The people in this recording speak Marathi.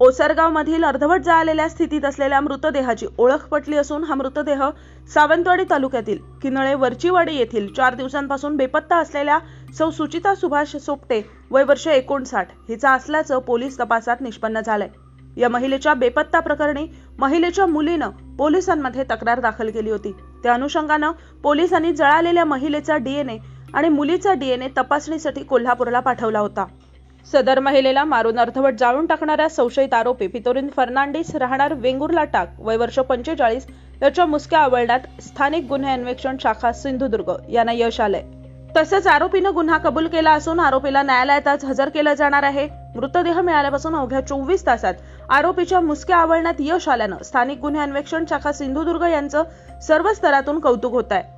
ओसरगावमधील अर्धवट जळालेल्या स्थितीत असलेल्या मृतदेहाची ओळख पटली असून हा मृतदेह सावंतवाडी तालुक्यातील किनळे वरचीवाडी येथील चार दिवसांपासून बेपत्ता असलेल्या सौ सुचिता सुभाष सोपटे वय वर्ष एकोणसाठ हिचा असल्याचं पोलीस तपासात निष्पन्न झालंय. या महिलेच्या बेपत्ता प्रकरणी महिलेच्या मुलीनं पोलिसांमध्ये तक्रार दाखल केली होती. त्या अनुषंगानं पोलिसांनी जळालेल्या महिलेचा डीएनए आणि मुलीचा डीएनए तपासणीसाठी कोल्हापूरला पाठवला होता. सदर महिलेला मारून अर्धवट जाळून टाकणाऱ्या संशयित आरोपी पितोरीन फर्नांडिस राहणार वेंगुर्ला टाक वय वर्ष पंचेचाळीस याच्या मुसक्या आवळण्यात स्थानिक गुन्हे अन्वेषण शाखा सिंधुदुर्ग यांना यश आलंय. तसंच आरोपीनं गुन्हा कबूल केला असून आरोपीला न्यायालयात आज हजर केलं जाणार आहे. मृतदेह मिळाल्यापासून अवघ्या चोवीस तासात आरोपीच्या मुसक्या आवळण्यात यश आल्यानं स्थानिक गुन्हे अन्वेषण शाखा सिंधुदुर्ग यांचं सर्व स्तरातून कौतुक होत आहे